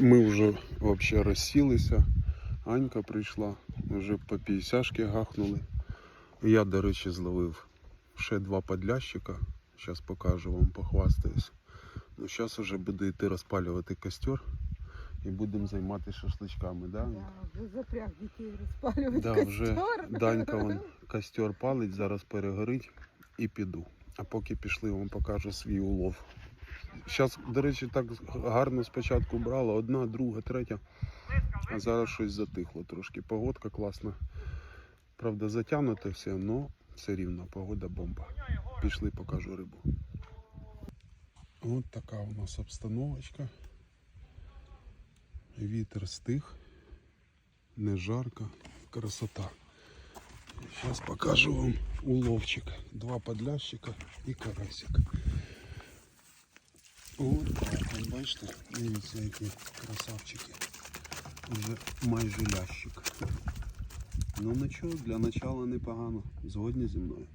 Ми вже взагалі розсілися. Анька прийшла, вже по 50 гахнули. Я, до речі, зловив ще два подлящика. Зараз покажу вам, похвастаюсь. Ну, зараз вже буду йти розпалювати костер і будемо займатися шашличками. Да? Да, вже запряг дітей розпалювати Да, костер. вже Данька вон костер палить, зараз перегорить і піду. А поки пішли, вам покажу свій улов. Зараз, до речі, так гарно спочатку брала, одна, друга, третя. А зараз щось затихло трошки. Погодка класна. Правда, затягнуте все, але все рівно, погода бомба. Пішли, покажу рибу. От така у нас обстановочка. Вітер стих, не жарко, красота. Сейчас покажу вам уловчик. Два подлящика і карасик. Бачите, дивіться, які красавчики. Вже майже лящик. Ну нічого, для начала непогано. Згодні зі мною.